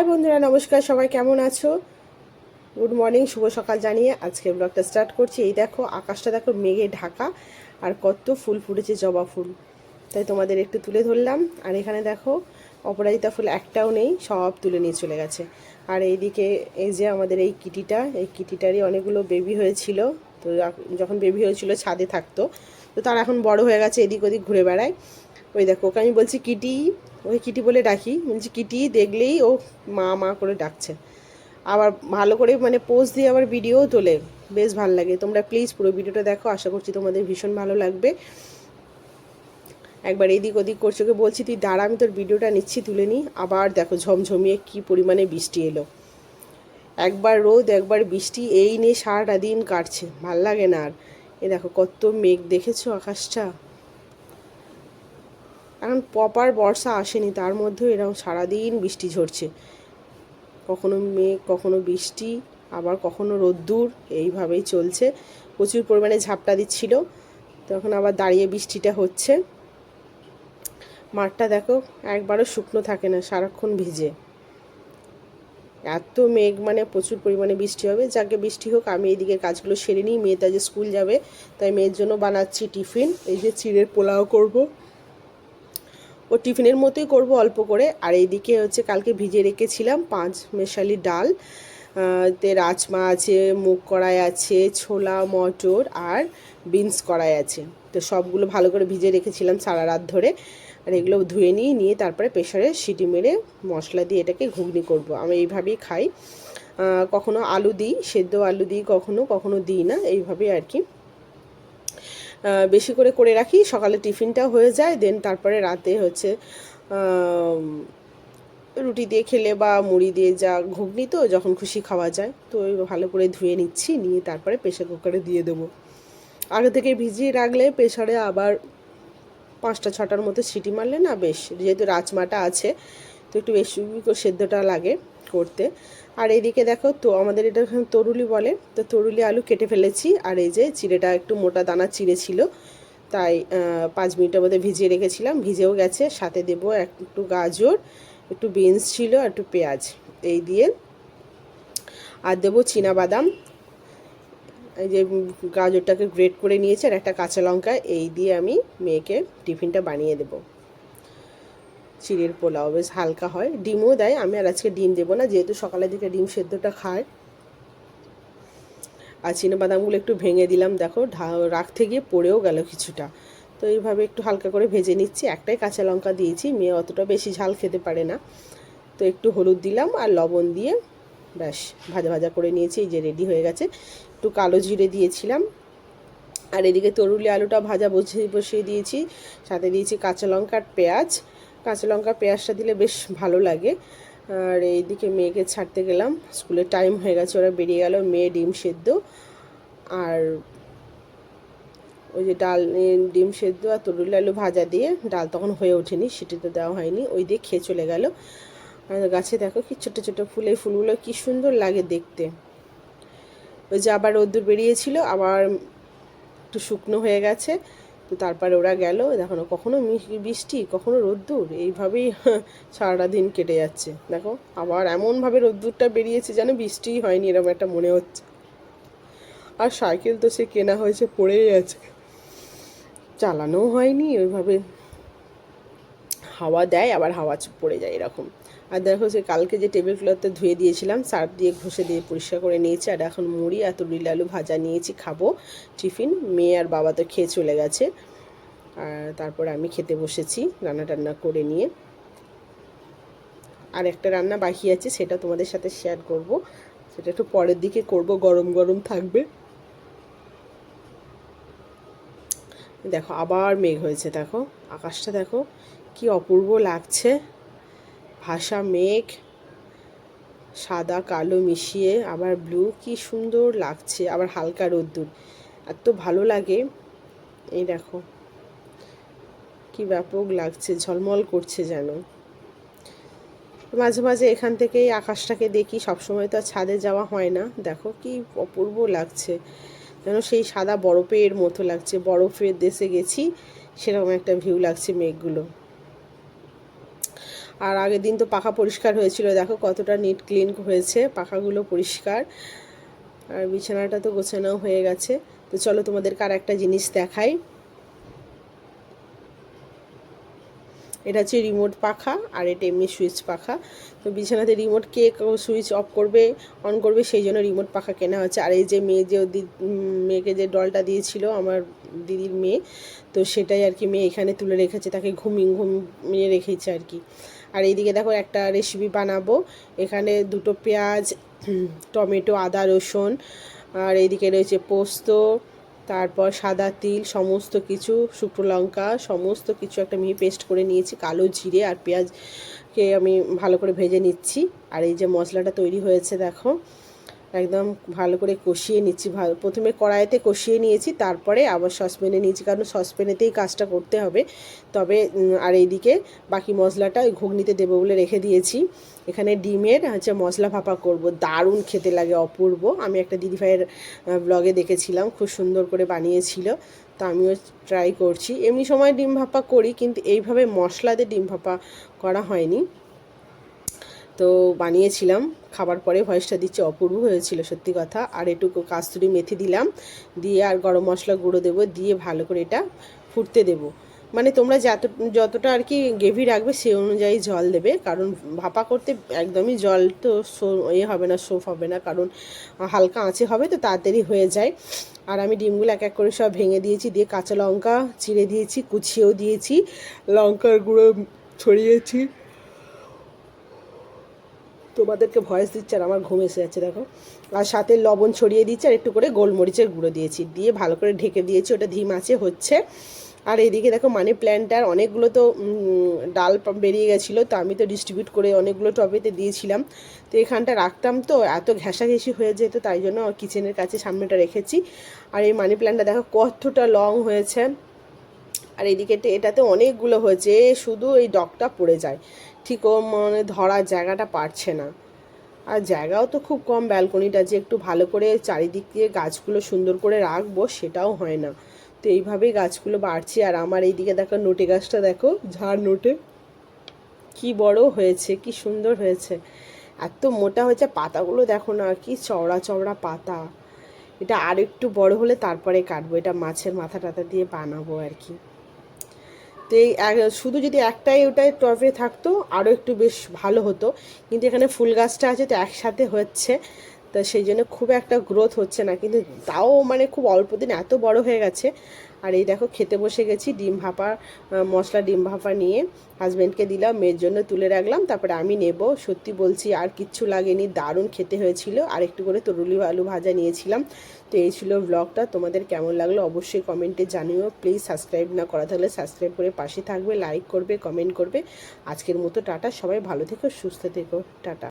High বন্ধুরা, নমস্কার, সবাই কেমন আছো? গুড মর্নিং শুভ সকাল জানিয়ে আজকে ব্লগটা স্টার্ট করছি। এই দেখো, আকাশটা দেখো, মেঘে ঢাকা, আর কত ফুল ফুটেছে, জবা ফুল। তাই তোমাদের একটু তুলে ধরলাম। আর এখানে দেখো, অপরাজিতা ফুল একটাও নেই, সব তুলে নিয়ে চলে গেছে। আর এইদিকে, এই যে আমাদের এই কিটিটা, এই কিটিটারই অনেকগুলো বেবি হয়েছিল। তো যখন বেবি হয়েছিল, ছাদে থাকতো। তো তার এখন বড় হয়ে গেছে, এদিক ওদিক ঘুরে বেড়ায়। ওই দেখো, ওকে আমি বলছি, কিটি ওই কিটি বলে ডাকি। বলছি, কিটি, দেখলেই ও মা মা করে ডাকছে। আবার ভালো করে মানে পোস্ট দিয়ে আবার ভিডিও তোলে। বেশ ভালো লাগে। তোমরা প্লিজ পুরো ভিডিওটা দেখো। আশা করছি তোমাদের ভীষণ ভালো লাগবে। একবার এদিক ওদিক করছে। ওকে বলছি, তুই দাঁড়া, আমি তোর ভিডিওটা নিচ্ছি, তুলে নিই। আবার দেখো ঝমঝমিয়ে কি পরিমাণে বৃষ্টি এলো। একবার রোদ, একবার বৃষ্টি, এই নিয়ে সারাটা দিন কাটছে। ভালো লাগে না আর। এ দেখো কত মেঘ, দেখেছ আকাশটা? এখন প্রপার বর্ষা আসেনি, তার মধ্যেও এরকম সারাদিন বৃষ্টি ঝরছে। কখনো মেঘ, কখনো বৃষ্টি, আবার কখনো রোদ্দুর, এইভাবেই চলছে। প্রচুর পরিমাণে ঝাপটা দিচ্ছিল। তখন আবার দাঁড়িয়ে বৃষ্টিটা হচ্ছে। মাঠটা দেখো, একবারও শুকনো থাকে না, সারাক্ষণ ভিজে। এত মেঘ মানে প্রচুর পরিমাণে বৃষ্টি হবে। যাকে বৃষ্টি হোক, আমি এইদিকে কাজগুলো সেরে নিই। মেয়েটা যে স্কুল যাবে, তাই মেয়ের জন্য বানাচ্ছি টিফিন। এই যে চিড়ের পোলাও করব। ও টিফিনের মতোই করব অল্প করে। আর এইদিকে হচ্ছে কালকে ভিজে রেখেছিলাম পাঁচ মেশালি ডাল। তে রাজমা আছে, মুগ কড়াই আছে, ছোলা, মটর আর বিনস কড়াই আছে। তো সবগুলো ভালো করে ভিজে রেখেছিলাম সারা রাত ধরে। আর এগুলো ধুয়ে নিয়ে নিয়ে তারপরে প্রেশারে সিটি মেরে মশলা দিয়ে এটাকে ঘুগনি করব। আমি এইভাবেই খাই। কখনো আলু দিই, সেদ্ধ আলু দিই, কখনো কখনো দিই না। এইভাবেই আর কি। বেশি করে করে রাখি, সকালে টিফিনটা হয়ে যায় দেন তারপরে রাতে হচ্ছে রুটি দিয়ে খেলে বা মুড়ি দিয়ে যা ঘুগনি তো, যখন খুশি খাওয়া যায়, তো ভালো করে ধুয়ে নিচ্ছি, নিয়ে তারপরে প্রেশার কুকারে দিয়ে দেবো। আগে থেকে ভিজিয়ে রাখলে প্রেশারে আবার পাঁচটা, ছটার মতো সিটি মারলে না বেশ, যেহেতু রাজমাটা আছে, তো একটু বেশি সেদ্ধটা লাগে। করতে। আর এইদিকে দেখো তো আমাদের এটা তরুলি বলে, তো তরুলি আলু কেটে ফেলেছি। আর এই যে চিড়েটা একটু মোটা দানা চিড়ে ছিল, তাই পাঁচ মিনিটের মধ্যে ভিজিয়ে রেখেছিলাম। ভিজেও গেছে। সাথে দেবো একটু গাজর, একটু বিনস ছিল একটু পেঁয়াজ, এই দিয়ে। আর দেবো বাদাম এই যে গাজরটাকে গ্রেট করে নিয়েছে আর একটা কাঁচা লঙ্কা, এই দিয়ে আমি মেয়েকে টিফিনটা বানিয়ে দেবো। চিড়ের পোলাও, বেশ হালকা হয়। ডিমও দেয়, আমি আর আজকে ডিম দেবো না, যেহেতু সকালের দিকে ডিম সেদ্ধটা খায়। আর বাদামগুলো একটু ভেঙে দিলাম, দেখো রাখতে গিয়ে পড়েও গেল কিছুটা। তো এইভাবে একটু হালকা করে ভেজে নিচ্ছি। একটাই কাঁচা লঙ্কা দিয়েছি, মেয়ে অতটা বেশি ঝাল খেতে পারে না। তো একটু হলুদ দিলাম আর লবণ দিয়ে, ব্যাস, ভাজা ভাজা করে নিয়েছি, এই যে রেডি হয়ে গেছে। একটু কালো জিরে দিয়েছিলাম। আর এদিকে তরুলি আলুটা ভাজা বসিয়ে বসিয়ে দিয়েছি, সাথে দিয়েছি কাঁচা লঙ্কা আর পেঁয়াজ। কাঁচা লঙ্কা, পেঁয়াজটা দিলে বেশ ভালো লাগে। আর এইদিকে মেয়েকে ছাড়তে গেলাম। স্কুলের টাইম হয়ে গেছে, ওরা বেরিয়ে গেল, মেয়ে ডিম সেদ্ধ। আর ওই যে ডাল ডিম সেদ্ধ আর তরুল আলু ভাজা দিয়ে ডাল তখন হয়ে ওঠেনি সেটিতে দেওয়া হয়নি। ওই দিয়ে খেয়ে চলে গেল। আর গাছে দেখো কি ছোটো ছোটো ফুল, এই ফুলগুলো কী সুন্দর লাগে দেখতে। ওই যে আবার রোদ্দুর বেরিয়েছিল, আবার একটু শুকনো হয়ে গেছে। তারপরে ওরা গেল, দেখো না, কখনো বৃষ্টি, কখনো রোদ্দুর, এইভাবেই সারাটা দিন কেটে যাচ্ছে। দেখো, আবার এমনভাবে রোদ্দুরটা বেরিয়েছে যেন বৃষ্টিই হয়নি, এরকম একটা মনে হচ্ছে। আর সাইকেল তো সে কেনা হয়েছে, পড়েই আছে। চালানোও হয়নি, ওইভাবে হাওয়া দেয়, আবার হাওয়া পড়ে যায় এরকম। আর দেখো সে কালকে যে টেবিল ক্লথটা ধুয়ে দিয়েছিলাম, সার্ফ দিয়ে ঘষে দিয়ে পরিষ্কার করে নিয়েছি, আর এখন মুড়ি আর তুরিল আলু ভাজা নিয়েছি, খাব, টিফিন, মেয়ে আর বাবা তো খেয়ে চলে গেছে। আর তারপর আমি খেতে বসেছি, রান্না টান্না করে নিয়ে। আর একটা রান্না বাকি আছে, সেটা তোমাদের সাথে শেয়ার করব। সেটা একটু পরের দিকে করব, গরম গরম থাকবে। দেখো আবার মেঘ হয়েছে, দেখো, আকাশটা দেখো, কি অপূর্ব লাগছে। ভাষা মেঘ, সাদা, কালো মিশিয়ে, আবার ব্লু কি সুন্দর লাগছে, আবার হালকা রোদ্দুর। এত ভালো লাগে। এই দেখো, কি ব্যাপক লাগছে, ঝলমল করছে যেন। মাঝে মাঝে এখান থেকেই আকাশটাকে দেখি, সবসময় তো আর ছাদে যাওয়া হয় না। দেখো, কি অপূর্ব লাগছে। যেন সেই সাদা বরফের মতো লাগছে। বরফের দেশে গেছি, সেরকম একটা ভিউ লাগছে মেঘগুলো। আর আগের দিন তো পাখা পরিষ্কার হয়েছিল। দেখো কতটা নিট ক্লিন হয়েছে, পাখাগুলো পরিষ্কার। আর বিছানাটা তো গোছানো হয়ে গেছে। তো চলো তোমাদেরকে আর একটা জিনিস দেখাই। এটা হচ্ছে রিমোট পাখা আর এটা এমনি সুইচ পাখা। তো বিছানাতে রিমোট কে সুইচ অফ করবে অন করবে, সেই জন্য রিমোট পাখা কেনা হচ্ছে। আর এই যে মেয়ে যে মেয়েকে যে ডলটা দিয়েছিল, আমার দিদির মেয়ে, তো সেটাই আর কি মেয়ে এখানে তুলে রেখেছে, তাকে ঘুমিয়ে ঘুমিয়ে রেখেছে আর কি। আর এইদিকে দেখো একটা রেসিপি বানাবো। এখানে দুটো পেঁয়াজ টমেটো, আদা, রসুন, আর এইদিকে রয়েছে পোস্ত তারপর সাদা তিল, সমস্ত কিছু, শুকনো লঙ্কা, সমস্ত কিছু একটা মিহি পেস্ট করে নিয়েছি, কালো জিরে আর পেঁয়াজকে আমি ভালো করে ভেজে নিচ্ছি। আর এই যে মশলাটা তৈরি হয়েছে, দেখো। একদম ভালো করে কষিয়ে নিচ্ছি ভালো প্রথমে কড়াইতে কষিয়ে নিয়েছি, তারপরে আবার সসপ্যানে নিয়েছি, কারণ সসপ্যানেতেই কাজটা করতে হবে। তবে আর এইদিকে বাকি মশলাটা ওই ঘুগনিতে দেবো বলে রেখে দিয়েছি। এখানে ডিমের হচ্ছে মশলা ভাপা করব, দারুণ খেতে লাগে, অপূর্ব। আমি একটা দিদিভাইয়ের ব্লগে দেখেছিলাম, খুব সুন্দর করে বানিয়েছিল। তো আমিও ট্রাই করছি। এমনি সময় ডিম ভাপা করি, কিন্তু এইভাবে মশলা দিয়ে ডিম ভাপা করা হয়নি। তো বানিয়েছিলাম। খাবার পরে ভয়েসটা দিচ্ছে, অপূর্ব হয়েছিল সত্যি কথা। আর একটু কাস্তুরি মেথি দিলাম, দিয়ে আর গরম মশলা গুঁড়ো দেবো, দিয়ে ভালো করে এটা ফুটতে দেবো। মানে তোমরা যত, যতটা আর কি গ্রেভি রাখবে সেই অনুযায়ী জল দেবে, কারণ ভাপা করতে একদমই জল তো সো- ইয়ে হবে না সোফ হবে না, কারণ হালকা আঁচে হবে তো তাড়াতাড়ি হয়ে যায়। আর আমি ডিমগুলো এক এক করে সব ভেঙে দিয়েছি, দিয়ে কাঁচা লঙ্কা চিড়ে দিয়েছি, কুচিয়েও দিয়েছি, লঙ্কার গুঁড়ো ছড়িয়েছি। তোমাদেরকে ভয়েস দিচ্ছে আর আমার ঘুম এসে যাচ্ছে, দেখো। আর সাথে লবণ ছড়িয়ে দিচ্ছি আর একটু করে গোলমরিচের গুঁড়ো দিয়েছি। দিয়ে ভালো করে ঢেকে দিয়েছি, ওটা ধিম আছে, হচ্ছে। আর এইদিকে দেখো মানি প্ল্যান্টার অনেকগুলো তো ডাল বেরিয়ে গেছিল, তো আমি তো ডিস্ট্রিবিউট করে অনেকগুলো টবেতে দিয়েছিলাম। তো এখানটা রাখতাম তো, এত ঘেঁষাঘেঁষি হয়ে যেত, তাই জন্য কিচেনের কাছে সামনেটা রেখেছি। আর এই মানি প্ল্যান্টটা দেখো কতটা লং হয়েছে। আর এদিকে এটাতে অনেকগুলো হয়েছে শুধু এই ডগটা পড়ে যায়। ঠিক ও মানে ধরার জায়গাটা পারছে না। আর জায়গাও তো খুব কম ব্যালকনিটা যে একটু ভালো করে চারিদিক দিয়ে গাছগুলো সুন্দর করে রাখব সেটাও হয় না। তো এইভাবেই গাছগুলো বাড়ছে। আর আমার এইদিকে দেখো নোটে গাছটা দেখো, ঝাড় নোটে। কি বড় হয়েছে, কি সুন্দর হয়েছে। এত মোটা হয়েছে, পাতাগুলো দেখো না, কি চওড়া চওড়া পাতা। এটা আর একটু বড় হলে তারপরে কাটবো, এটা মাছের মাথা টাথা দিয়ে বানাবো আর কি। তো এই শুধু যদি একটাই ওটাই টবে থাকতো আরও একটু বেশ ভালো হতো। কিন্তু এখানে ফুল গাছটা আছে, তো একসাথে হচ্ছে। তা সেই জন্য খুব একটা গ্রোথ হচ্ছে না। কিন্তু তাও মানে খুব অল্প দিন এত বড় হয়ে গেছে। আর এই দেখো খেতে বসে গেছি, ডিম ভাপা মশলা ডিম ভাপা নিয়ে। হাজব্যান্ডকে দিলাম, মেয়ের জন্য তুলে রাখলাম, তারপরে আমি নেব। সত্যি বলছি, আর কিচ্ছু লাগেনি, দারুণ খেতে হয়েছিল। আর একটু করে তরুলি আলু ভাজা নিয়েছিলাম। তো এই ছিল ব্লগটা তোমাদের কেমন লাগল অবশ্যই কমেন্টে জানিও। প্লিজ সাবস্ক্রাইব না করা থাকলে সাবস্ক্রাইব করে পাশে থাকবে লাইক করবে কমেন্ট করবে। আজকের মতো টাটা, সবাই ভালো থেকো, সুস্থ থেকো, টাটা।